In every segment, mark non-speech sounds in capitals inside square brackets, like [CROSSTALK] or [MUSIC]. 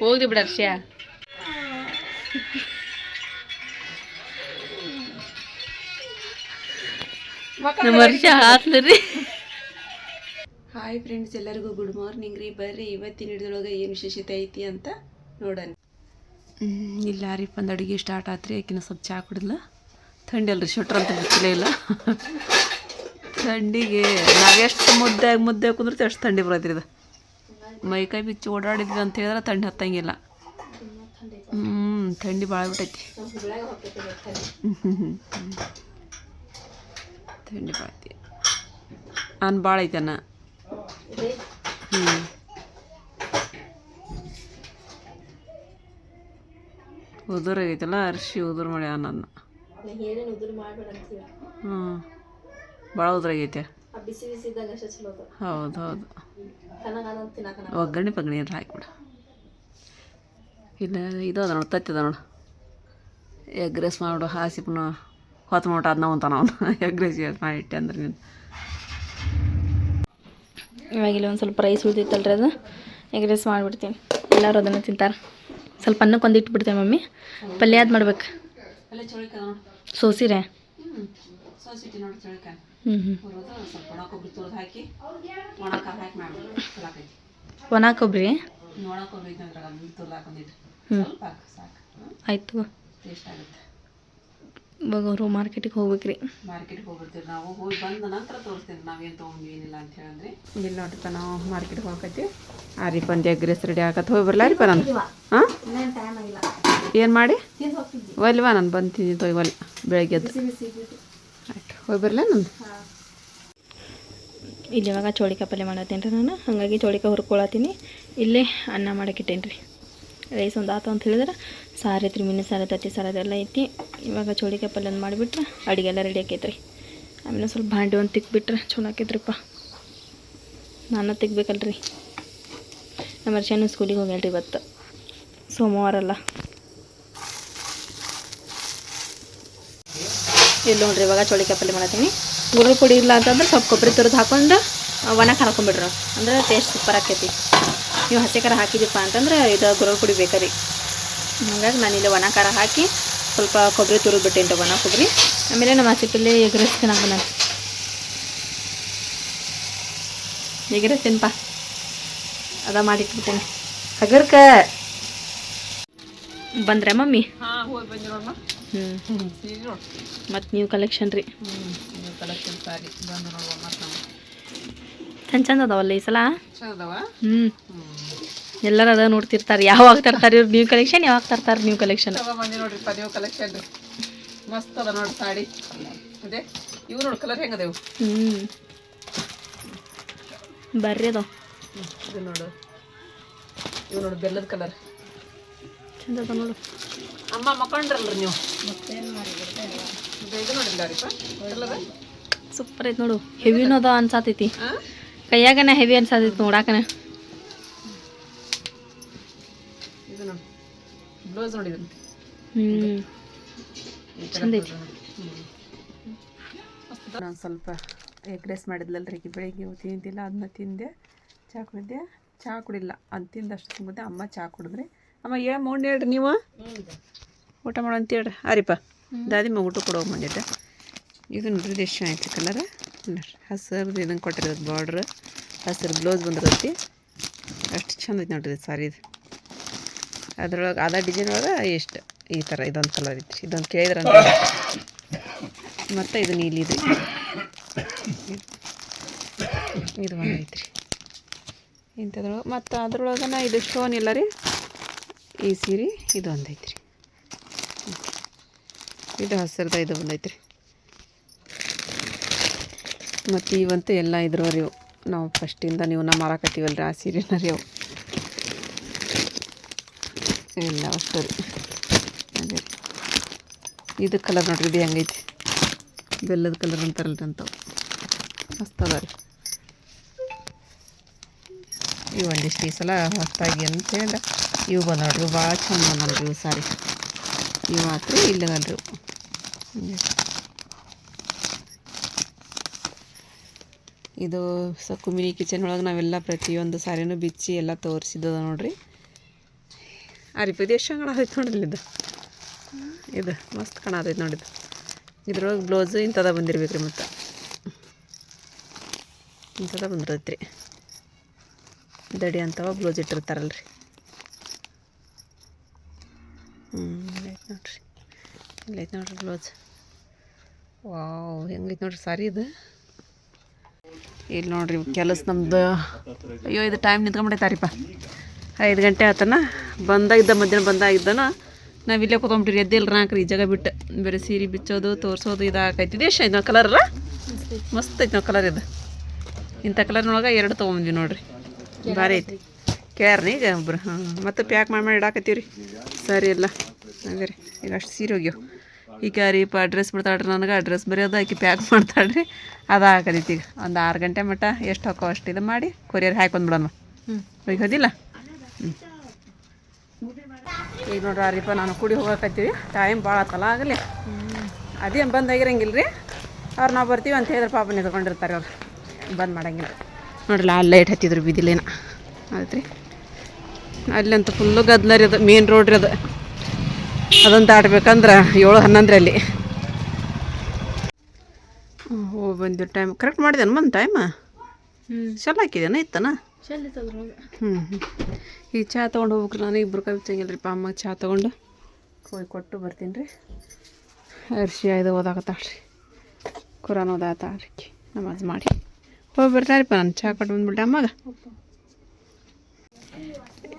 ಹೋಗ್ಲಿ ಬಿಡ ಹರ್ಷ ನಮ್ಮ ಹರ್ಷ ಹಾಕ್ಲರಿ ಹಾಯ್ ಫ್ರೆಂಡ್ಸ್ ಎಲ್ಲರಿಗೂ ಗುಡ್ ಮಾರ್ನಿಂಗ್ ರೀ. ಬರ್ರಿ ಇವತ್ತಿನ ಹಿಡಿದೊಳಗೆ ಏನು ವಿಶೇಷತೆ ಐತಿ ಅಂತ ನೋಡೋಣ. ಇಲ್ಲ ರೀ ಒಂದು ಅಡುಗೆ ಸ್ಟಾರ್ಟ್ ಆತ್ರಿ ಆಕಿನ ಸ್ವಲ್ಪ ಚಹಾ ಕುಡಿದ್ಲ. ಥಂಡಿ ಅಲ್ರಿ ಶಟ್ರ್ ಅಂತ ಬಿಚ್ಚಲೇ ಇಲ್ಲ. ಥಂಡಿಗೆ ನಾವೆಷ್ಟು ಮುದ್ದೆ ಮುದ್ದೆ ಕುಂದ್ರೆ ಅಷ್ಟು ಥಂಡಿ ಬರೋದ್ರಿ ಇದು. ಮೈಕೈ ಬಿಚ್ಚಿ ಓಡಾಡಿದ್ವಿ ಅಂತ ಹೇಳಿದ್ರೆ ಥಂಡಿ ಹತ್ತಂಗಿಲ್ಲ. ಹ್ಞೂ ಥಂಡಿ ಭಾಳ ಬಿಟ್ಟೈತಿ. ಥಂಡಿ ಭಾಳ ಐತಿ. ಅನ್ ಭಾಳ ಐತನ ಅನ್ನ. ಹ್ಞೂ ಉದುರ್ ಆಗೈತಲ್ಲ ಅರ್ಶಿ ಉದುರು ಮಾಡಿ ಹ್ಮ್. ಹ್ಞೂ ಭಾಳ ಉದುರಾಗೈತೆ ಹೌದು ಹೌದು. ಒಗ್ಗರಣೆ ಪಗಣಿ ಏನಾರ ಹಾಕ್ಬಿಡು. ಇಲ್ಲ ಇದು ಅದ ನೋಡು ತತ್ತಿ ಅದ ನೋಡು. ಎಗ್ ರೈಸ್ ಮಾಡ್ಬಿಡು ಹಾಸಿ ಪುನಃ ಹೊತ್ತು ನೋಟ ಅದನ್ನ ಅಂತಾನ ಅವನು ಎಗ್ ರೈಸ್ ಮಾಡಿಟ್ಟೆ ಅಂದ್ರೆ ನೀನು. ಇವಾಗ ಇಲ್ಲಿ ಒಂದು ಸ್ವಲ್ಪ ರೈಸ್ ಉಳಿದಿತ್ತಲ್ರಿ ಅದು. ಎಗ್ ರೈಸ್ ಮಾಡಿಬಿಡ್ತೀನಿ. ಎಲ್ಲರೂ ಅದನ್ನು ತಿಂತಾರೆ. ಸ್ವಲ್ಪ ಅನ್ನಕ್ಕೆ ಒಂದು ಇಟ್ಬಿಡ್ತೇವೆ ಮಮ್ಮಿ. ಪಲ್ಯ ಅದು ಮಾಡ್ಬೇಕು? ಸೋಸಿರೇ. ಚೌಳಿಕ ನೋಡು ಸೋಸಿರೆ ಸ್ವಲ್ಪ ಒಣ ಕೊಬ್ಬರಿ ತುರಿದು ಹಾಕಿ ಒಣ ಖಾರ ಹಾಕಿ ಮಾಡ್ಬಿಡು ಚಲೋ ಆಕೈತಿ ಒಣ ಕೊಬ್ಬರಿ? ಒಣ ಕೊಬ್ಬರಿ ಇದ್ದಂದ್ರೆ ತುರ್ದು ಹಾಕೊಂಡಿಟ್ಟು ಸ್ವಲ್ಪ ಹಾಕು ಸಾಕು. ಆಯಿತು ಟೇಸ್ಟ್ ಆಗುತ್ತೆ. ಇವಾಗ ಅವರು ಮಾರ್ಕೆಟಿಗೆ ಹೋಗ್ಬೇಕ್ರಿ. ಮಾರ್ಕೆಟ್ಗೆ ಹೋಗ್ಬಿಡ್ತೀವಿ. ನಾವು ಹೋಗಿ ಬಂದ ನಂತರ ತೋರಿಸ್ತೀವಿ ನಾವೇನು ತೊಗೊಂಡ್ವಿ ಏನಿಲ್ಲ ಅಂತ ಹೇಳಂದ್ರೆ. ಇಲ್ಲಿ ನೋಡ್ರಿಪ್ಪ ನಾವು ಮಾರ್ಕೆಟ್ಗೆ ಹೋಗತ್ತೀವಿ ಆ ರೀ ಬಂದು ಎಗ್ ರೈಸ್ ರೆಡಿ ಆಗತ್ತೆ ಹೋಗಿ ಬರಲ್ಲ ರೀಪ ನಾನು? ಹಾಂ ಏನು ಮಾಡಿ? ಒಲ್ವಾ ನಾನು? ಬಂತೀನಿ ತೊಯ್ ಒಲ್ ಬೆಳಗ್ಗೆ ಎದ್ದು. ಹೋಗಿ ಬರಲ ಇಲ್ಲಿ ಇವಾಗ ಚೌಳಿಕಾಯಿ ಪಲ್ಯ ಮಾಡತ್ತೀನಿ ರೀ ನಾನು. ಹಾಗಾಗಿ ಚೌಳಿಕಾಯಿ ಹುರ್ಕೊಳತ್ತೀನಿ. ಇಲ್ಲೇ ಅನ್ನ ಮಾಡಕ್ಕಿಟ್ಟೇನಿ ರೀ ರೈಸ್ ಒಂದು ಆತ ಅಂತ ಹೇಳಿದ್ರೆ ಸಾರು ಐತ್ರಿ, ಮೀನು ಸಾರು, ತತ್ತಿ ಸಾರು ಅದೆಲ್ಲ ಐತಿ. ಇವಾಗ ಚೌಳಿಕಾಯಿ ಪಲ್ಯ ಮಾಡಿಬಿಟ್ರೆ ಅಡುಗೆ ಎಲ್ಲ ರೆಡಿ ಆಕೈತೆ ರೀ ಆಮೇಲೆ ಸ್ವಲ್ಪ ಭಾಂಡಿ ಒಂದು ತಿಕ್ಬಿಟ್ರೆ ಚಲೋ ಆಕೈತ್ರಿಪ್ಪ. ನಾನು ತೆಗ್ಬೇಕಲ್ರಿ ನಮ್ಮ ಅರ್ಶನ ಸ್ಕೂಲಿಗೆ ಹೋಗ್ಯಾಳ್ರಿ ಇವತ್ತು. ಸೋಮವಾರ ಅಲ್ಲ. ಇಲ್ಲಿ ನೋಡ್ರಿ ಇವಾಗ ಚೌಳಿಕಾಯಿ ಪಲ್ಯ ಮಾಡತ್ತೀನಿ. ಗುರುಳು ಪುಡಿ ಇಲ್ಲ ಅಂತಂದ್ರೆ ಸ್ವಲ್ಪ ಕೊಬ್ಬರಿ ತುರಿದು ಹಾಕೊಂಡು ಒಣ ಹಾಕೊಂಬಿಡ್ರಿ ಅಂದ್ರೆ ಟೇಸ್ಟ್ ಸೂಪರ್ ಆಕೈತಿ. ನೀವು ಹಸಿ ಖಾರ ಹಾಕಿದಿಪ್ಪ ಅಂತಂದ್ರೆ ಇದು ಗುರುಳು ಪುಡಿ ಬೇಕರಿ ಹಾಗಾಗಿ ನಾನು ಇಲ್ಲಿ ಒಣ ಖಾರ ಹಾಕಿ ಸ್ವಲ್ಪ ಕೊಬ್ಬರಿ ತುರಿದು ರೀ ಒಣ ಕೊಬ್ಬರಿ. ಆಮೇಲೆ ನಮ್ಮ ಹಸಿ ಪಲ್ಲೆ ಚೆನ್ನಾಗಿ ನಾನು ತಿನ್ಪ ಅದ ಮಾಡಿಟ್ಬಿಡ್ತೀನಿ. ಹಗರ್ಕ. ಬಂದ್ರೆ ಮಮ್ಮಿ? ಹಾಂ ಹೋಗಿ ಹ್ಞೂ ಸೀರೆ ನೋಡು ಮತ್ತು ನೀವು ಕಲೆಕ್ಷನ್ ರೀ. ಹ್ಞೂ ಕಲೆಕ್ಷನ್ ಸಾರಿ ಬಂದು ನೋಡುವ ಮತ್ತೆ ನಾವು ಚಂದ ಚಂದ ಅದಾವಲ್ಲ ಈ ಸಲ? ಹ್ಮ್. ಹ್ಞೂ ಹ್ಞೂ ಎಲ್ಲರೂ ಅದ ನೋಡ್ತಿರ್ತಾರೆ. ಯಾವಾಗ ತರ್ತಾರೆ ಇವ್ರು ನ್ಯೂ ಕಲೆಕ್ಷನ್ ಯಾವಾಗ ತರ್ತಾರೆ ನ್ಯೂ ಕಲೆಕ್ಷನ್ ಬಂದು ಬಂದಿ ನ್ಯೂ ಕಲೆಕ್ಷನ್ ಮಸ್ತ್ ಅದ ನೋಡಿ ಸಾಡಿ ಅದೇ ಇವು ನೋಡಿ ಕಲರ್ ಹೆಂಗದೇವು ಹ್ಞೂ ಬರ್ರಿ ಅದಾವ. ಇದು ನೋಡು. ಇವು ನೋಡು ಬೆಲ್ಲದ ಕಲರ್ ಚಂದ ಅದ ನೋಡು. ಅಮ್ಮ ಮಕ್ಕೊಂಡ್ರಲ್ರಿ ನೀವು? ಸೂಪರ್ ಐತೆ ನೋಡು. ಹೆವಿನೂ ಅದ ಅನ್ಸಾತೈತಿ. ಕೈಯಾಗನ ಹೆವಿ ಅನ್ಸಾತೈತಿ ನೋಡಾಕನ. ಬ್ಲೌಸ್ ನೋಡಿದ್ರಿ ಚಂದ ಐತಿ. ನಾನು ಸ್ವಲ್ಪ ಎಗ್ ರೈಸ್ ಮಾಡಿದ್ಲಲ್ರಿ ಬೆಳಿಗ್ಗೆ ತಿಂದಿಲ್ಲ ತಿಂತಿಲ್ಲ ಅದನ್ನ ತಿಂದೆ. ಚಹಾ ಕುಡಿದೆ. ಚಹಾ ಕುಡಿಲ್ಲ. ಅದು ತಿಂದಷ್ಟು ತಿಂದೆ ಅಮ್ಮ ಚಾ ಕುಡಿದ್ರಿ. ಅಮ್ಮ ಏ ಮೌಂಡ್ ಹೇಳ್ರಿ ನೀವು? ಊಟ ಮಾಡೋ ಅಂತ ಹೇಳ್ರಿ. ದಾದಿ ದಾದಿಮ್ಮ ಊಟ ಕೊಡೋಗಿ ಬಂದಿದ್ದೆ. ಇದು ನೋಡ್ರಿ ಎಷ್ಟು ಆಯ್ತು ಕಲರ್. ಹಸಿರ್ದು ಇದನ್ನು ಕೊಟ್ಟಿರೋದು ಬಾರ್ಡ್ರ್ ಹಸಿರು ಬ್ಲೌಸ್ ಬಂದಿರತ್ತಿ. ಅಷ್ಟು ಚಂದ ಐತಿ ನೋಡ್ರಿ ಸಾರಿ ಇದು. ಅದ್ರೊಳಗೆ ಅದ ಡಿಸೈನ್ ಒಳಗೆ ಎಷ್ಟು ಈ ಥರ ಇದೊಂದು ಕಲರ್ ಐತ್ರಿ. ಇದೊಂದು ಕೇಳಿದ್ರೆ ಮತ್ತು ಇದು ನೀಲಿ ಇದೆ. ಇದು ಒಂದು ಐತ್ರಿ. ಇಂಥದ್ರೊಳಗೆ ಮತ್ತು ಅದ್ರೊಳಗನ ಇದು ಸ್ಟೋನ್ ಇಲ್ಲ ರೀ. ಈ ಸೀರೆ ಇದೊಂದು ಐತ್ರಿ. ಇದು ಹಸಿರದ ಇದು ಬಂದೈತ್ರಿ. ಮತ್ತು ಇವಂತೂ ಎಲ್ಲ ಇದ್ರವ್ರಿ ಇವು. ನಾವು ಫಸ್ಟಿಂದ ನೀವು ನಮ್ಮ ರೀ ಆ ಸೀರೆನ ರೀ ಅವು ಎಲ್ಲ ಸರಿ ಅದೇ. ಇದು ಕಲರ್ ನೋಡ್ರಿ, ಇದು ಹೆಂಗೈತಿ? ಬೆಲ್ಲದ ಕಲರ್ ಅಂತಾರಲ್ರಿ ರೀ ಮಸ್ತ್ ರೀ. ಇವು ಒಂದಿಷ್ಟು ಈ ಸಲ ಹೊಸ್ತಾಗಿ ಅಂತೇಳಿ ಇವು ಬಂದ ನೋಡ್ರಿ ಭಾಳ ಚಂದ ಬಂದ್ರಿ ನೋಡ್ರಿ ಇವು ಸಾರಿ. ಇವು ಮಾತ್ರ ಇಲ್ಲದಲ್ರಿ. ಇದು ಸ ಕುಮಿನಿ ಕಿಚನ್ ಒಳಗೆ ನಾವೆಲ್ಲ ಪ್ರತಿಯೊಂದು ಸಾರಿನೂ ಬಿಚ್ಚಿ ಎಲ್ಲ ತೋರಿಸಿದ್ದದ ನೋಡ್ರಿ. ಅರಿಪದಿ ಎಷ್ಟು ಕಾಣತೈತೆ ನೋಡ್ರಿ ಇದು? ಇದು ಮಸ್ತ್ ಕಾಣತೈತೆ ನೋಡಿದ್ದು ಇದ್ರೊಳಗೆ ಬ್ಲೌಸ್ ಇಂಥದ ಬಂದಿರ್ಬೇಕು ರೀ ಮತ್ತು. ಇಂಥದ ಬಂದಿರತ್ತೆ ರೀ ದಡಿ ಅಂತವ ಬ್ಲೌಸ್ ಇಟ್ಟಿರ್ತಾರಲ್ಲ ರೀ ಹ್ಞೂ ಆಯ್ತು ನೋಡ್ರಿ. ಇಲ್ಲೈತೆ ನೋಡ್ರಿ ಬ್ಲೌಸ್ ವಾವ್ ಹೆಂಗೈತೆ ನೋಡ್ರಿ ಸಾರಿ ಇದು. ಇಲ್ಲಿ ನೋಡ್ರಿ ಕೆಲಸ ನಮ್ದು. ಅಯ್ಯೋ, ಇದು ಟೈಮ್ ನಿಂತ್ಕೊಂಬಿಟ್ಟೈತಾರಿಪ್ಪ ಐದು ಗಂಟೆ ಆತನ. ಬಂದಾಗಿದ್ದ ಮಧ್ಯಾಹ್ನ ಬಂದಾಗಿದ್ದನ ನಾವು ಇಲ್ಲೇ ಕೂತ್ಕೊಂಬಿಟ್ಟಿರಿ ಎದ್ದಿಲ್ಲ ನಾಲ್ಕು ಈ ಜಾಗ ಬಿಟ್ಟು. ಬೇರೆ ಸೀರೆ ಬಿಚ್ಚೋದು, ತೋರಿಸೋದು ಇದಾಕೈತಿ. ಇದು ಎಷ್ಟು ಐತೆ ನಾವು ಕಲರ್ ಮಸ್ತ್ ಐತೆ ನಾವು ಕಲರ್ ಇದು. ಇಂಥ ಕಲರ್ನೊಳಗೆ ಎರಡು ತೊಗೊಂಬಂದ್ವಿ ನೋಡ್ರಿ. ಭಾರಿ ಐತಿ. ಕೇಳ್ರಿ ಈಗ ಒಬ್ರು. ಹಾಂ ಮತ್ತೆ ಪ್ಯಾಕ್ ಮಾಡಿ ಮಾಡಿ ಇಡಾಕತ್ತೀವಿ ರೀ ಸರಿ ಇಲ್ಲ. ಹಂಗಾರೆ. ರೀ ಈಗ ಅಷ್ಟು ಸೀರೆ ಹೋಗ್ಯವ ಈಗ ರೀಪ ಅಡ್ರೆಸ್ ಬಿಡ್ತಾಳ್ರಿ ನನಗೆ ಅಡ್ರೆಸ್ ಬರೆಯೋದು ಆಕಿ ಪ್ಯಾಕ್ ಮಾಡ್ತಾಳ್ರಿ. ಅದು ಹಾಕದೈತಿ ಈಗ. ಒಂದು ಆರು ಗಂಟೆ ಮಟ್ಟ ಎಷ್ಟು ಹಾಕೋ ಅಷ್ಟು ಇದು ಮಾಡಿ ಕೊರಿಯರ್ ಹಾಕೊಂಡ್ಬಿಡೋಣ ಹ್ಞೂ ಈಗ ಹೋದಿಲ್ಲ? ಹ್ಞೂ ಈಗ ನೋಡ್ರಿ ರೀಪ ನಾನು ಕುಡಿ ಹೋಗಕತ್ತೀವಿ. ಟೈಮ್ ಭಾಳ ಆತಲ್ಲ ಆಗಲಿ. ಅದೇನು ಬಂದು ಆಗಿರಂಗಿಲ್ಲ ರೀ ಅವ್ರು ನಾವು ಬರ್ತೀವಿ ಅಂತ ಹೇಳಿದ್ರೆ ಪಾಪ ನಿಂತ್ಕೊಂಡಿರ್ತಾರೆ ಅವ್ರು. ಬಂದ್ ಮಾಡಂಗಿಲ್ಲ. ನೋಡ್ರಿ ಅಲ್ಲಿ ಲೈಟ್ ಹತ್ತಿದ್ರು ಬಿದ್ದಿಲ್ಲೇನ ಆಯ್ತು ರೀ ಅಲ್ಲಂತೂ ಫುಲ್ಲು ಗದ್ದಲ ರೀ ಅದು ಮೇನ್ ರೋಡ್ ರೀ ಅದು. ಅದನ್ನು ದಾಟ್ಬೇಕಂದ್ರೆ ಏಳು ಹನ್ನೊಂದರಲ್ಲಿ. ಹೋಗಿ ಬಂದಿದ್ದು ಟೈಮ್ ಕರೆಕ್ಟ್ ಮಾಡಿದೇನು? ಬಂದು ಟೈಮ್ ಹ್ಞೂ ಚಲೋ ಹಾಕಿದೇನ? ಇತ್ತನ? ಹ್ಞೂ ಹ್ಞೂ ಈಗ ಚಹಾ ತೊಗೊಂಡು ಹೋಗ್ರಿ ನಾನು ಇಬ್ಬರು ಕೈ ರೀ ಅಮ್ಮ ಚಹಾ ತೊಗೊಂಡು. ಹೋಗಿ ಕೊಟ್ಟು ಬರ್ತೀನಿ ರೀ. ಅರ್ಶಿ ಇದು ಓದಾಕತ್ತಾಳ್ರಿ ಕುರಾನ್ ಓದಾತಾಳ್ರಿ ನಮಾಜ್ ಮಾಡಿ. ಹೋಗಿ ಬರ್ತಾರಿಪ್ಪ ನಾನು ಚಹಾ ಕೊಟ್ಟು ಬಂದ್ಬಿಟ್ಟೆ ಅಮ್ಮಗೆ.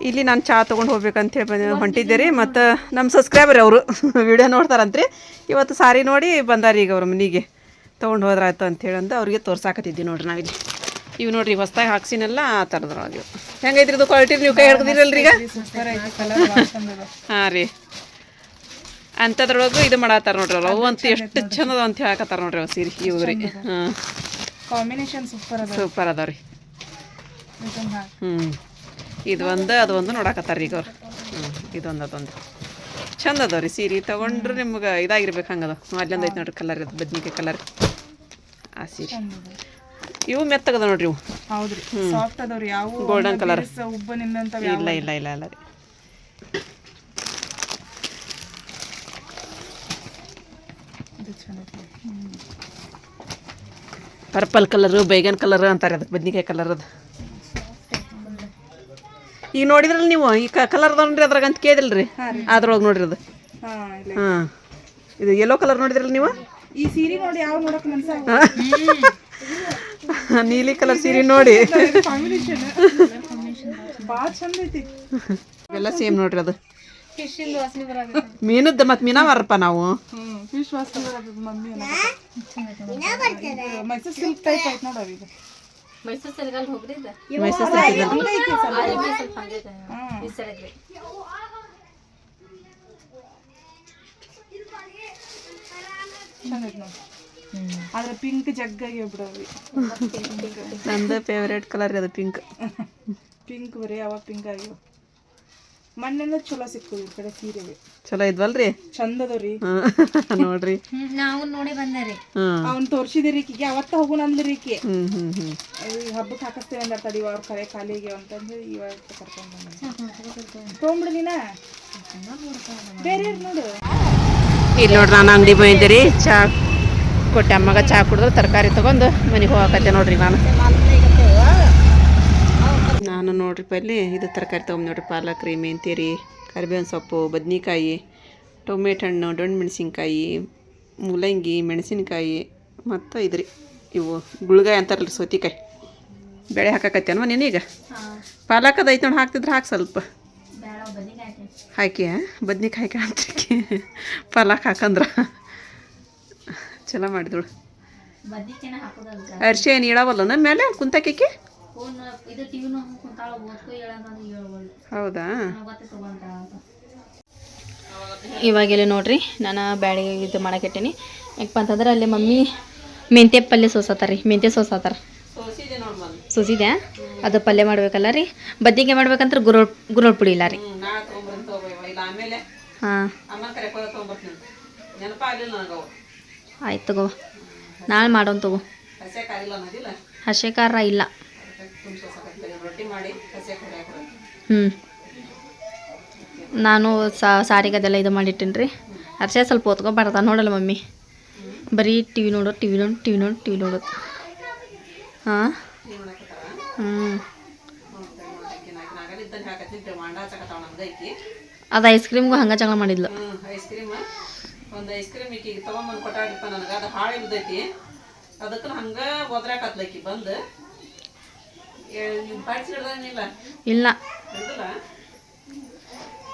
ಇಲ್ಲಿ ನಾನು ಚಹಾ ತೊಗೊಂಡು ಹೋಗ್ಬೇಕಂತ ಹೇಳಿ ಬಂದ ಹೊಂಟಿದ್ದೆ ರೀ ಮತ್ತು ನಮ್ಮ ಸಬ್ಸ್ಕ್ರೈಬರ್ ಅವರು. ವಿಡಿಯೋ ನೋಡ್ತಾರಂತ್ರಿ. ಇವತ್ತು ಸಾರಿ ನೋಡಿ ಬಂದಾರೀ ಈಗ ಅವ್ರ ಮನೆಗೆ. ತೊಗೊಂಡು ಹೋದ್ರಾಯ್ತು ಅಂತೇಳಿ ಅಂದು ಅವ್ರಿಗೆ ತೋರ್ಸಾಕತ್ತಿದ್ದೆ ನೋಡ್ರಿ ನಾವಿಲ್ಲಿ. ಇವು ನೋಡ್ರಿ ಹೊಸ್ದಾಗಿ ಹಾಕ್ಸಿನೆಲ್ಲ ಆ ಥರದ್ರೊಳಗೆ ಹೆಂಗೈತ್ರಿ ಇದು ಕ್ವಾಲಿಟಿ ನೀವು ಕೈ ಹಿಡ್ದಿರಲ್ರಿ ಈಗ? ಹಾಂ ರೀ. ಅಂಥದ್ರೊಳಗೂ ಇದು ಮಾಡತ್ತಾರ ನೋಡ್ರಿ ಅವ್ರು. ಅವು ಅಂತೂ ಎಷ್ಟು ಚಂದ ಅಂತ ಹೇಳಕತ್ತಾರ ನೋಡ್ರಿ ಅವು ಸೀರೆ ಇವು ರೀ. ಹಾಂ. ಕಾಂಬಿನೇಷನ್ ಸೂಪರ್ ಸೂಪರ್ ಅದಾವ ರೀ. ಹ್ಞೂ ಇದು ಒಂದು ಅದು ಒಂದು ನೋಡಾಕತ್ತಾರ ಈಗ ಅವ್ರು. ಹ್ಞೂ ಇದೊಂದು ಅದೊಂದು. ಚಂದ ಅದಾವ ರೀ ಸೀರೆ ತೊಗೊಂಡ್ರೆ ನಿಮ್ಗೆ ಇದಾಗಿರ್ಬೇಕು ಹಂಗದ. ಅಲ್ಲೊಂದು ಐತೆ ನೋಡ್ರಿ ಕಲರ್ ಇದು ಬದ್ನಿಕಾಯಿ ಕಲರ್ ಆ ಸೀರೆ. ಇವು ಮೆತ್ತಗದ ನೋಡ್ರಿ ಇವು. ಹೌದ್ರಿ ಸಾಫ್ಟ್ ಅದಾವ್ರಿ ಯಾವ ಗೋಲ್ಡನ್ ಕಲರ್ ನಿನ್ನಂತ ಇಲ್ಲ ಇಲ್ಲ. ಇಲ್ಲ ಇಲ್ಲ ರೀ. ಪರ್ಪಲ್ ಕಲರ್ ಬೇಗನ್ ಕಲರ್ ಅಂತಾರೆ ಅದಕ್ಕೆ ಬದ್ನಿಕಾಯಿ ಕಲರ್ ಅದು. ಈಗ ನೋಡಿದ್ರಲ್ಲ ನೀವು ಈ ಕಲರ್ ಅದಾವನ್ರಿ ಅದ್ರಾಗ ಅಂತ ಕೇಳಿದ್ರಿ ಅದ್ರೊಳಗೆ ನೋಡ್ರಿ ಅದು. ಹಾ ಇದು ಯೆಲ್ಲೋ ಕಲರ್ ನೋಡಿದ್ರಲ್ಲ ನೀವು? ಈ ಸೀರೆ ನೋಡಿ ಯಾವ ನೋಡಕ್ ಮನ್ಸ ನೀಲಿ ಕಲರ್ ಸೀರೆ ನೋಡಿ. ಭಾಳ ಚಂದ ಐತಿ. ಎಲ್ಲ ಸೇಮ್ ನೋಡ್ರಿ ಅದು. ಮೀನದ್ದು ಮತ್ತೆ ಮೀನ ಮಾರಪ್ಪ ನಾವು? ಮಮ್ಮಿ ಮೈಸೂರು ಸಿಲ್ಕ್ ಟೈಪ್ ಆಯ್ತು ನೋಡ್ರಿ ಇದು. ಮೈಸೂರು ಸೆಲ್ಗಲ್ ಹೋಗ್ರಿ ಇದು ಮೈಸೂರು ಸ್ವಲ್ಪ. ಈ ಸೆಲೆಗ್ರಿ ಆದ್ರೆ ಪಿಂಕ್ ಜಗ್ಗಾಗಿ ಬಿಡವ್ರಿ ನಂದು ಫೇವ್ರೇಟ್ ಕಲರ್ ಅದು ಪಿಂಕ್ ಪಿಂಕ್ ಬರೀ ಅವ ಪಿಂಕ್ ಆಗಿವ ಮಣ್ಣೆಲ್ಲ ಚಲೋ ಸಿಕ್ತದ ಈ ಕಡೆ ಸೀರೆಗೆ. ಚಲೋ ಇದ್ವಲ್ರಿ? ಚಂದ ಅದವ್ರಿ [LAUGHS] ನೋಡ್ರಿ. ನಾವು ನೋಡಿ ಬಂದೆ ರೀ ಹಾಂ. ಅವ್ನ್ ತೋರ್ಸಿದಿರಿ ಈಕಿಗೆ ಅವತ್ತ ಹೋಗುಣ ಅಂದ್ರಿ ಈಕಿ. ಹಬ್ಬಕ್ಕೆ ಹಾಕಿಸ್ತೇವೆ ಅಂದ್ರೆ ತಡಿ ಅವ್ರ ಕರೆ ಕಾಲಿಗೆ ಅಂತಂದು ಇವಾಗ ಕರ್ಕೊಂಡ್ ಬಂದ ತೊಗೊಂಬಿಡು ನೀನ? ಬೇರೆ ನೋಡು. ಇಲ್ಲಿ ನೋಡ್ರಿ ನಾನು ಅಂಗಡಿ ಬಂದಿದ್ದೀರಿ ಚಾ ಕೊಟ್ಟೆ ಅಮ್ಮಗ ಚಾ ಕುಡಿದ್ರೆ ತರಕಾರಿ ತಗೊಂಡು ಮನೆಗೆ ಹೋಗಕತ್ತೆ ನೋಡ್ರಿ ನಾನು. ನಾನು ನೋಡ್ರಿ ಪಲ್ಲಿ ಇದು ತರಕಾರಿ ತೊಗೊಂಡು ನೋಡ್ರಿ. ಪಾಲಕ್ ರೀ ಮೆಂತ್ಯ ರೀ ಕರಿಬೇವಿನ ಸೊಪ್ಪು ಬದ್ನಿಕಾಯಿ ಟೊಮೆಟೊ ಹಣ್ಣು ಡೊಣ್ಣು ಮೆಣಸಿನ್ಕಾಯಿ ಮೂಲಂಗಿ ಮೆಣಸಿನ್ಕಾಯಿ ಮತ್ತು ಇದ್ರಿ ರೀ ಇವು ಗುಳ್ಗಾಯಿ ಅಂತಾರಲ್ರಿ ಸೌತಿಕಾಯಿ. ಬೆಳೆ ಹಾಕಕತ್ತೇನವ ನೀನೀಗ ಪಾಲಕ್ ಅದು ಐತೆ ನೋಡಿ ಹಾಕ್ತಿದ್ರೆ ಹಾಕಿ ಸ್ವಲ್ಪ. ಹಾಕಿ ಬದ್ನಿಕಾಯಿ ಹಾಕಿ ಪಾಲಕ್ ಹಾಕಂದ್ರೆ ಚಲೋ ಮಾಡಿದಳು. ಅರ್ಶಿ ಏನು ಇಳವಲ್ಲನ ಮೇಲೆ ಕುಂತಕಿ ಫೋನ್ ಇದು ಟಿವಿನೂ ಕುಂತಾಳ ಓದ್ಕೊ ಹೇಳಂತಂದು ಹೇಳ್ಬಲ್ದು ಹೌದಾ? ಮತ್ತೆ ತಗೊಂತಾಳ ಅಂತ. ಇವಾಗೆಲ್ಲ ನೋಡ್ರಿ ನಾನು ಬ್ಯಾಳಿಗೆ ಇದು ಮಾಡಕಟ್ಟೀನಿ ಯಾಕಪ್ಪ ಅಂತಂದ್ರೆ ಅಲ್ಲಿ ಮಮ್ಮಿ ಮೆಂತ್ಯ ಪಲ್ಯ ಸೋಸತ್ತಾರ ರೀ ಮೆಂತ್ಯ ಸೋಸತ್ತಾರ ಸೋಸಿದೆ ಅದು ಪಲ್ಯ ಮಾಡ್ಬೇಕಲ್ಲ ರೀ. ಬದ್ನಿಗೆ ಮಾಡ್ಬೇಕಂದ್ರೆ ಗುರೋಳ್ ಗುರೋಳ್ ಪುಡಿ ಇಲ್ಲ ರೀ. ಆಮೇಲೆ ಹಾಂ. ಆಯ್ತು ತಗೋ. ನಾಳೆ ಮಾಡೋಣ ತಗೋ. ಹಸೆ ಕಾರಿಲ್ಲ ಅನ್ನೋದಿಲ್ಲ? ಹಸೆ ಖಾರ ಇಲ್ಲ. ಮಾಡಿ ಹ್ಞೂ ನಾನು ಸಾರಿಗೆ ಅದೆಲ್ಲ ಇದು ಮಾಡಿಟ್ಟೇನಿ ರೀ ಅರ್ಷ ಸ್ವಲ್ಪ ಓದ್ಕೊಬಾರ್ದ ನೋಡಲ್ಲ ಮಮ್ಮಿ. ಬರೀ ಟಿ ವಿ ನೋಡೋದು ಟಿ ವಿ ನೋಡು ಟಿ ವಿ ನೋಡು ಟಿ ವಿ ನೋಡೋದು ಹಾಂ ಹ್ಞೂ ಅದು ಐಸ್ ಕ್ರೀಮ್ಗೂ ಹಂಗೆ ಜಗಳ ಮಾಡಿದ್ಲು. ಐಸ್ ಕ್ರೀಮ್ ಒಂದು ಐಸ್ ಕ್ರೀಮ್ ಈಕಿ ತಗೊಂಬಂದು ಕೊಟ್ಟಾಡಿಪ್ಪ ನನಗೆ. ಅದು ಹಾಳು ಬಿದ್ದೈತಿ ಅದಕ್ಕೆ ಹಂಗೆ ಒದ್ರಾಕತ್ಲಕ್ಕಿ ಬಂದು. ಇಲ್ಲ.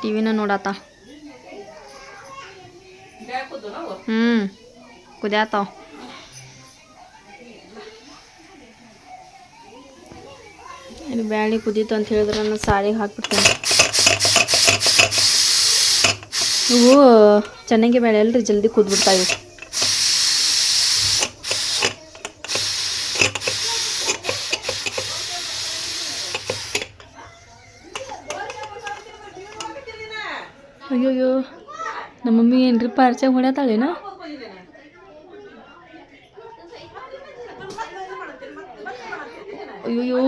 ಟಿವಿನ ನೋಡತ್ತ ನೋಡಾತ ಹ್ಞೂ ಕುದ್ಯಾತಾವ ಇದು ಬ್ಯಾಳಿ ಕುದೀತು ಅಂತ ಹೇಳಿದ್ರೆ ನಾನು ಸಾರಿಗೆ ಹಾಕ್ಬಿಡ್ತೇನೆ. ಇವು ಚೆನ್ನಾಗಿ ಬೇಳೆ ಅಲ್ರಿ ಜಲ್ದಿ ಕುದ್ಬಿಡ್ತಾವೆ ಇವು ಅಯ್ಯೋಯ್ಯೋ ನಮ್ಮ ಮಮ್ಮಿ ಏನ್ರಿ ಪಾರ್ಚೆ ಹೊಡ್ಯತಾಳೇನ ಅಯ್ಯೋಯ್ಯೋ.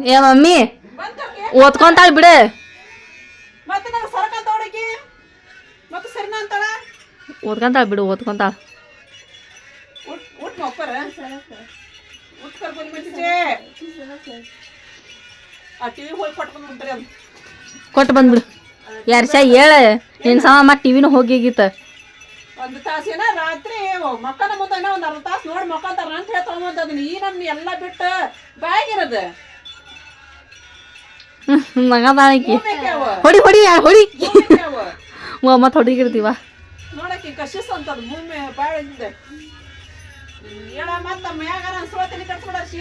ಏ ಮಮ್ಮಿ ಓದ್ಕೊಂತಾಳ ಬಿಡು. ಓದ್ಕೊಂತಾಳ ಬಿಡು ಓದ್ಕೊಂತಾಳ. ಕೊಟ್ಟು ಬಂದ್ಬಿಡು ಯಾರು ಸಾ ಹೇಳ ನಿನ್ ಸಮ ಮತ್ತೆ ಟಿವಿನೂ ಹೋಗಿಗಿತ್ತ ಒಂದು ತಾಸೇನ ರಾತ್ರಿ ಮಕ್ಕನ ಮುಂದೆ ಏನೋ ಒಂದು ಅರ್ಧ ತಾಸು ನೋಡಿ ಮಕ್ಕಂತಾರ ಅಂತ ಹೇಳಿ ಅದನ್ನ. ಈ ನಮ್ಮ ಎಲ್ಲ ಬಿಟ್ಟು ಬಾಯಾಗಿರದ ಮಗ ಬಾಳಕಿ ಹೊಡಿ ಹೊಡಿ ಹೊಡಿ. [LAUGHS] ಮತ್ತೆ ಹೊಡಿಗಿರ್ತೀವ ನೋಡಕ್ಕೆ ಕಶಿಸ್ ಅಂತದ ಭೂಮಿ ಬಾಳ ಇದ್ದೆ ಹೇಳ ಮತ್ತ ಮ್ಯಾಗಾರ ಸೋತಲಿ ಕಟ್ಸ್ಬಿಡರ್ಸಿ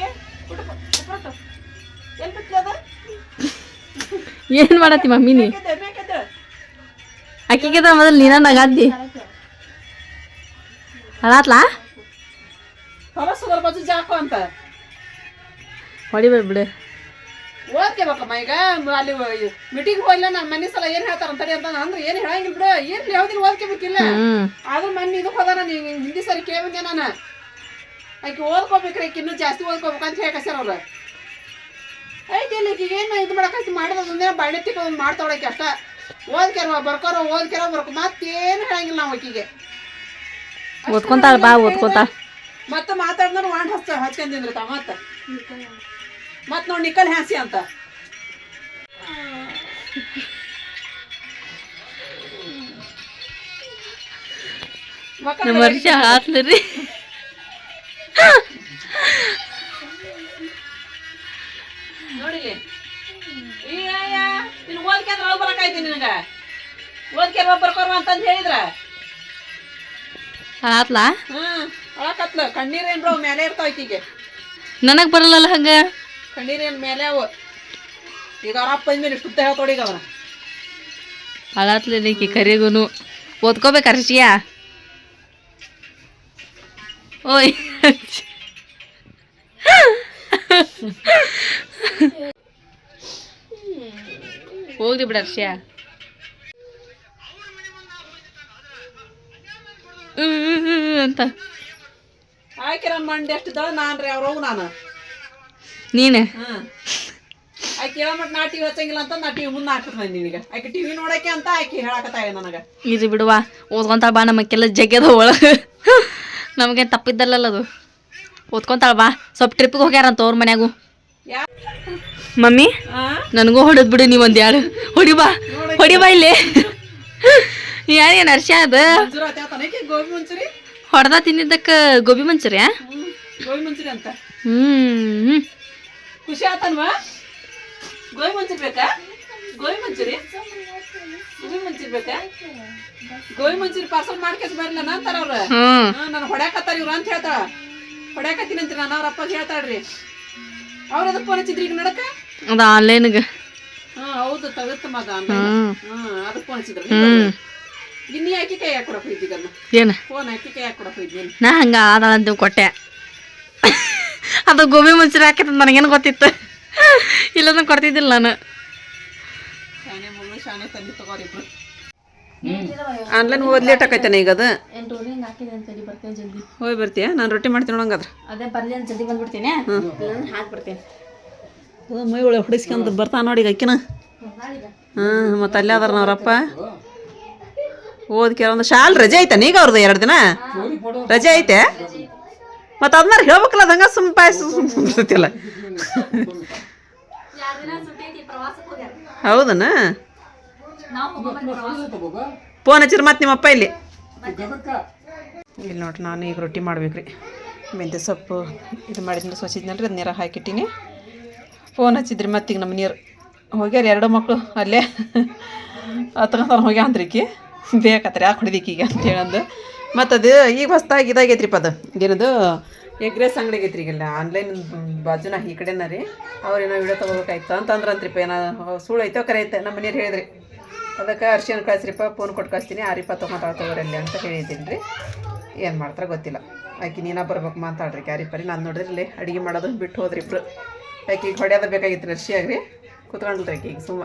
ಏನು ಮಾಡತ್ತಿ ಮಮ್ಮಿ ನೀ? ಅಕ್ಕಿಗೆ ಮೊದಲು ನೀನ ನಗಾದ್ದಿ ಅದಾತ್ಲಾ ಹೊಡಿಬೇಡ ಬಿಡು. ಓದ್ಕೋಬೇಕಮ್ಮ ಈಗ? ಅಲ್ಲಿ ಮೀಟಿಂಗ್ ಹೋಗಿಲ್ಲ ನಾನು ಮನೆ ಸಲ ಏನ್ ಹೇಳ್ತಾರ ಅಂತಡಿ ಅಂತ ಅಂದ್ರೆ ಏನ್ ಹೇಳಂಗಿಲ್ಲ ಬಿಡು. ಏನ್ ಯಾವ್ದಿನ ಓದ್ಕೋಬೇಕಿಲ್ಲ. ಆದ್ರೂ ಮನೆ ಇದಕ್ಕೆ ಹೋದಾನ ನೀವು ಹಿಂದಿ ಸರಿ ಕೇಳಿದ್ದೆ ನಾನು. ಆಕೆ ಓದ್ಕೋಬೇಕ್ರಿ ಆಕೆ ಇನ್ನೂ ಜಾಸ್ತಿ ಓದ್ಕೋಬೇಕು ಅಂತ ಹೇಳಕಸ್ಯಾರ ಅವ್ರು ಐತಿ ಇಲ್ಲಿ ಈಗ ಏನು ಇದು ಮಾಡಕತ್ತಿ ಮಾಡಿದ್ರೆ ಬಾಳೆ ತಿಕ್ಕ ಒಂದು ಮಾಡ್ತಾವಳಕ್ಕೆ ಅಷ್ಟ ಓದ್ಕ್ಯಾರ ಬರ್ಕೋರ ಓದ್ಕ್ಯಾರ ಬರ್ಕೊ ಮತ್ತೇನು ಹೇಳಂಗಿಲ್ಲ ನಾವು ಆಕಿಗೆ ಓದ್ಕೊಂತಾಳ ಬಾ ಓದ್ಕೊಂತಾಳ ಮತ್ತೆ ಮಾತಾಡ್ದ್ರೆ ವಾಂಡ್ ಹಚ್ಚ ಹಚ್ಕೊಂಡಿದ್ರು ತಾ ಮತ್ತೆ ಮತ್ ನೋಡಿ ನಿಕ್ಕಲ್ ಹ್ಯಾಸಿ ಅಂತ ಮಕ್ಕಳ ನಮ್ಮ ವರ್ಷ ಆತ್ಲರಿ ನೋಡಿಲಿ ಈ ಅಯ್ಯ ನೀನು ಓದ್ಕ್ಯಾದ್ರ ಅವ್ ಬರಕಾಯ್ತಿ ನಿನಗ. ಓದ್ಕ್ಯಾರ ಬರ್ಕೋರ್ವ ಅಂತಂದು ಹೇಳಿದ್ರ? ಆತ್ಲಾ? ಹ್ಮ್ ಅಳಕತ್ಲ ಕಣ್ಣೀರ್ ಏನ್ ಬ್ರೋ ಮೇಲೆ ಇರ್ತಾವ ಆಕಿಗೆ ನನಗೆ ಬರಲ್ಲಲ್ಲ ಹಂಗ? ಕಣ್ಣೀರ್ ಏನ್ ಮೇಲೆ ಅವು. ಈಗ ಅವ್ರ ಅಪ್ಪ ಮೇಲೆ ಶುದ್ಧ ಹೇಳ್ತೋಡಿ ಈಗ ಅವನ ಹಾಳಾತ್ಲರಿ ಈಕಿ ಕರಿಗೂನು. ಓದ್ಕೋಬೇಕು ಅರ್ಷಿಯ ಓಯ್. ಹೋಗ್ಲಿ ಬಿಡ ಅರ್ಷಿಯ ಅಂತ. ಆಕಿರ ಮಂಡಿ ಎಷ್ಟು ದಳ? ನಾನು ರೀ ಅವ್ರವ್ ನಾನು. ನೀನೆ? ಆಕಿ ಹೇಳ ಮಟ್ ನಾ ಟಿವಿ ಹಚ್ಚಂಗಿಲ್ಲ ಅಂತ ನಾ ಟಿವಿ ಮುಂದೆ ಹಾಕ್ಬಿಟ್ಟು ನಿನಗ ಆಕಿ ಟಿವಿ ನೋಡಕ್ಕೆ ಅಂತ ಆಕಿ ಹೇಳಕತ್ತಾಯ ನನಗೆ. ಇದು ಬಿಡುವ ಓದ್ಕೊಂತ ಬಾ ನಮಗೆಲ್ಲ ಜಗ್ಗದ ಒಳಗೆ. ನಮಗೆ ತಪ್ಪಿದ್ದಲ್ಲಲ್ಲ ಅದು. ಓದ್ಕೊಂತಾಳ ಬಾ ಸ್ವಲ್ಪ ಟ್ರಿಪ್ಗೆ ಹೋಗ್ಯಾರಂತ ಅವ್ರ ಮನ್ಯಾಗು. ಮಮ್ಮಿ ನನಗೂ ಹೊಡೆದ್ ಬಿಡು ನೀ ಒಂದ್ ಯಾರು ಹೊಡಿ ಬಾ ಹೊಡಿ ಬಾ ಇಲ್ಲಿ ಯಾರೇನು ಹರ್ಷ ಅದ ಹೊಡೆದ ತಿಂದಿದ್ದಕ್ಕ ಗೋಬಿ ಮಂಚೂರಿ ಹ್ಮ್ ಖುಷಿ ಆತನ್ವಾ? ಗೋಬಿ ಮಂಚೂರಿ ಬೇಕಾ? ಗೋಬಿ ಮಂಚೂರಿ? ಗೋಬಿ ಮಂಚೂರಿ ಬೇಕಾ? ಗೋಬಿ ಮಂಚೂರಿ ಪಾರ್ಸಲ್ ಮಾಡ್ಕೇಸ್ ಬರ್ಲ ನಂತರ ಅವ್ರ. ನಾನು ಹೊಡ್ಯಾಕತ್ತಾರ ಇವ್ರು ಅಂತ ಹೇಳ್ತಾಳ. ಹೊಡ್ಯಾಕತ್ತೀನಿ ಅಂತ ನಾನು ಅವ್ರ ಅಪ್ಪ ಹೇಳ್ತಾಳ್ರಿ. ಅವ್ರ ಅದಕ್ಕೆ ಫೋನ್ ಹಚ್ಚಿದ್ರಿ ಈಗ ನಡಕ? ಅದು ಆನ್ಲೈನ್ಗೆ ಹಾ ಹೌದು ತಗತ್ತ ಮಗ ಹ್ಞೂ ಹಾ ಅದಕ್ಕೆ ಫೋನ್ ಹಚ್ಚಿದ್ರಿ. ಇನ್ನಿ ಹಾಕಿ ಕೈ ಹಾಕಿ ಕೊಡಕ್ ಹೋಯ್ತು ಏನು? ಫೋನ್ ಹಾಕಿ ಕೈ ಹಾಕಿ ಕೊಡಕ್ ಹೋಯ್ತೀನಿ ನಾ ಹಂಗೆ ಆದಾಳ ಅಂತ ಕೊಟ್ಟೆ. ಅದು ಗೋಬಿ ಮಂಚೂರಿ ಹಾಕಿತ್ತು ನನಗೇನು ಗೊತ್ತಿತ್ತು. ಇಲ್ಲಂದ್ರೆ ಕೊಡ್ತಿದ್ದಿಲ್ಲ ನಾನು. ಶಾನೆ ಮಗಳು ಶಾನೆ ತಂದಿ ತಗೋರಿ ಇಬ್ರು. ಆನ್ಲೈನ್ ಹೋಗೋದು ಲೇಟ್ ಆಕೈತೆ ಈಗ ಅದು? ಹೋಗಿ ಬರ್ತೀಯ? ನಾನು ರೊಟ್ಟಿ ಮಾಡ್ತೀನಿ ನೋಡಂಗಾದ್ರೆ ಅದೇ ಬರ್ಲಿ ಅಂತ ಜಲ್ದಿ ಬಂದ್ಬಿಡ್ತೀನಿ. ಹಾಕ್ಬಿಡ್ತೀನಿ ಮೈ ಒಳಗೆ ಹೊಡಿಸ್ಕೊಂತ ಬರ್ತಾ ನೋಡಿ ಈಗ ಅಕ್ಕಿನ ಹಾಂ ಮತ್ತೆ ಅಲ್ಲೇ ಅದಾರ ನಾವ್ರಪ್ಪ ಓದ್ ಕೆಲವೊಂದು ಶಾಲ್ ರಜೆ ಐತನ ಈಗ ಅವ್ರದ್ದು ಎರಡು ದಿನ? ರಜೆ ಐತೆ? ಮತ್ತು ಅದನ್ನ ಹೇಳ್ಬೇಕಲ್ಲ ಅದಂಗ ಹಂಗೆ ಸುಮ್ಮ ಪಾಯ್ ಸುಮ್ಮ ಹೌದನ? ಫೋನ್ ಹಚ್ಚಿರ ಮತ್ತೆ ನಿಮ್ಮಪ್ಪ ಇಲ್ಲಿ. ಇಲ್ಲಿ ನೋಡ್ರಿ ನಾನು ಈಗ ರೊಟ್ಟಿ ಮಾಡ್ಬೇಕ್ರಿ. ಮೆಂತ್ಯ ಸೊಪ್ಪು ಇದು ಮಾಡಿದ್ಮೇಲೆ ಸೊಸಿದ್ನಲ್ರಿ ಅದು ನೀರಾಗ ಹಾಕಿಟ್ಟಿನಿ. ಫೋನ್ ಹಚ್ಚಿದ್ರಿ ಮತ್ತೀಗ ನಮ್ಮ ನೀರು ಹೋಗ್ಯಾರ ಎರಡು ಮಕ್ಕಳು ಅಲ್ಲೇ. ಹತ್ಕೊಂತಾರೆ ಹೋಗ್ಯ ಅಂದ್ರಿಕಿ ಬೇಕತ್ರಿ ಯಾಕೆ ಹೊಡಿದಿಕ್ಕೀಗ ಅಂತೇಳಿ ಹೇಳಂದು. ಮತ್ತು ಅದು ಈಗ ಹೊಸ್ದಾಗಿ ಇದಾಗೈತ್ರಿಪ್ಪ ಅದು. ಏನದು ಎಗ್ ರೈಸ್ ಅಂಗಡಿ ಆಗೈತ್ರಿ ಈಗೆಲ್ಲ ಆನ್ಲೈನ್ ಬಾಜುನ ಈ ಕಡೆನ ರೀ. ಅವ್ರೇನೋ ವಿಡಿಯೋ ತೊಗೋಬೇಕಾಯ್ತು ಅಂತಂದ್ರಂತ್ರಿಪ್ಪ ಏನೋ ಸುಳ್ಳು ಐತೋ ಕರೆ ಐತೆ ನಮ್ಮ ಮನೆಯವ್ರು ಹೇಳಿದ್ರಿ. ಅದಕ್ಕೆ ಅರ್ಶಿನ ಕಳಿಸ್ರಿಪ್ಪ ಫೋನ್ ಕೊಟ್ಟು ಕಳಿಸ್ತೀನಿ ಆರಿಪ್ಪ ತೊಗೊಂಡು ತಗೋರಲ್ಲಿ ಅಂತ ಹೇಳಿದ್ದೀನಿ ರೀ. ಏನು ಮಾಡ್ತಾರೆ ಗೊತ್ತಿಲ್ಲ. ಆಕೆ ನೀನ ಬರ್ಬೇಕು ಮಾತಾಡ್ರಿ ಕ್ಯಾರಿಪರಿ ನಾನು ನೋಡಿದ್ರೆ ಇಲ್ಲಿ ಅಡುಗೆ ಮಾಡೋದು ಬಿಟ್ಟು ಹೋದ್ರಿ ಇಬ್ರು. ಆಕೆ ಈಗ ಹೊಡ್ಯೋದು ಬೇಕಾಗಿತ್ತು ರಶಿಯಾಗ್ರಿ ಕುತ್ಕೊಂಡ್ರಿ ಆಕೆ ಈಗ ಸುಮ್ಮ.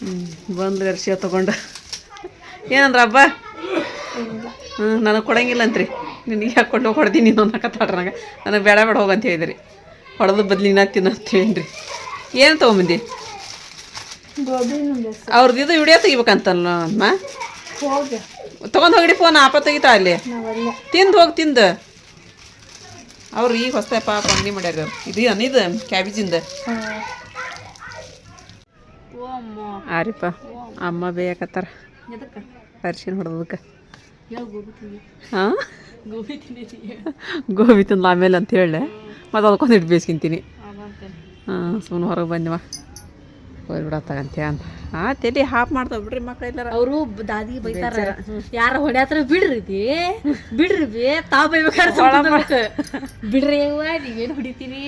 ಹ್ಞೂ ಬಂದ್ರಿ ಅರ್ಶಿಯ ತೊಗೊಂಡು. ಏನಂದ್ರ ಹಬ್ಬ? ಹ್ಞೂ ನನಗೆ ಕೊಡಂಗಿಲ್ಲ ಅಂತ್ರಿ. ನಿನಗೆ ಹಾಕ್ಕೊಂಡು ಹೊಡೆದಿ ನೀನು ಅನ್ನಕತ್ತಾಡ್ರಿ ನನಗೆ ನನಗೆ ಬೇಡ ಬೇಡ ಹೋಗಂತ ಹೇಳಿದ್ರಿ. ಹೊಡೆದು ಬದ್ಲಿನ ನಾ ತಿನ್ನ ಅಂತ ಹೇಳಿದ್ರಿ ಏನು ತೊಗೊಂಬಂದಿ? ಅವ್ರದ್ದು ಇದು ವಿಡಿಯೋ ತೆಗಿಬೇಕಂತಲ್ಲ ಅಮ್ಮ? ಹೋಗಿ. ತೊಗೊಂಡು ಹೋಗಿಡಿ ಫೋನ್ ಆಪ ತೆಗಿತಾ ಅಲ್ಲಿ. ತಿಂದು ಹೋಗಿ ತಿಂದು. ಅವ್ರು ಈಗ ಹೊಸ ಪಾಪ ಅಂಗಡಿ ಮಾಡ್ಯಾರ. ಇದು ಅನಿದ ಕ್ಯಾಬೇಜಿಂದ. ಆರಿಪ್ಪ ಅಮ್ಮ ಬೇಯಕತ್ತಾರ. ಅರಿಶಿನ ಹೊಡೆದಕ್ಕೆ ಹೇಳು ಗೋಬಿ ತಿನ್ನ ಹಾಂ? ಗೋಬಿ ತಿಂದು ಆಮೇಲೆ ಅಂತ ಹೇಳಿ ಮತ್ತೆ ಅದಕ್ಕೊಂದು ಇಟ್ಟು ಬೇಯಿಸ್ಕಿಂತೀನಿ. ಹಾಂ ಸುಮ್ಮನೆ ಹೊರಗೆ ಬಂದಿವ. ಹೋಗಿ ಬಿಡತ್ತಾಗಂತೆ ಅಂತ. ಆ ತಲೆ ಹಾಪ್ ಮಾಡ್ತಾವ ಬಿಡ್ರಿ ಮಕ್ಳ ಅವರು ದಾದಿ ಬೈತಾರ. ಯಾರ ಹೊಡ್ಯಾತ್ರ ಬಿಡ್ರಿ ಬಿ ಬಿಡ್ರಿ ಬಿ ತಾವ್ ಬೈಬೇಕಾದ್ರೆ ಬಿಡ್ರಿ ಅವ್ವ ನೀವೇನ್ ಹೊಡಿತೀರಿ?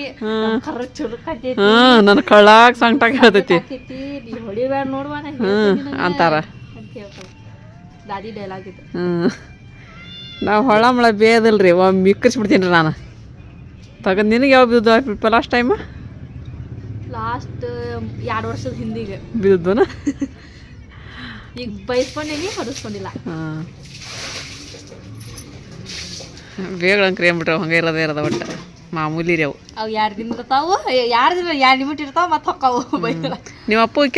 ಕರ್ರ ಚುರುಕೈತಿ ಹಾಂ ನನ್ನ ಕಳ್ಳಾಗ ಸಂಕಟ ಹೇಳ್ತೈತಿ ನೀ ಹೊಡಿಬೇಡ ನೋಡುವ ಅಂತಾರ. ದಾದಿ ಡೈಲಾಗ್ ಇದು. ನಾವು ಹೊಳ ಮಳ ಬೇದಲ್ರಿ ಒಮ್ಮೆ ಮಿಕ್ಕಿಸ್ಬಿಡ್ತೀನಿ ರೀ ನಾನು. ತಗದ್ ನಿನಗೆ ಯಾವ ಬಿದ್ದು ಲಾಸ್ಟ್ ಟೈಮ್ ಲಾಸ್ಟ್ ಎರಡು ವರ್ಷದ ಹಿಂದಿಗೆ. ಬಿದ್ದನ ಈಗ ಬೈಸ್ಕೊಂಡೇನಿ ಹೊಡಿಸ್ಕೊಂಡಿಲ್ಲ. ಬೇಗ ಬೇಗಳಂಕ್ರಿ ಏನ್ಬಿಟ್ರೆ ಹಂಗೆ ಇರೋದೇ ಇರೋದ ಒಟ್ಟು. ಮಾಮೂಲಿ ರೀ ಅವು. ಅವು ಎರಡು ದಿನ ಇರ್ತಾವು ಎರಡು ದಿನ ಎರಡು ನಿಮಿಟ್ ಇರ್ತಾವ ಮತ್ತೆ ಹೊಕ್ಕಾವು? ಬೈಸಲ್ಲ ನಿಮ್ಮ ಅಪ್ಪಗೆ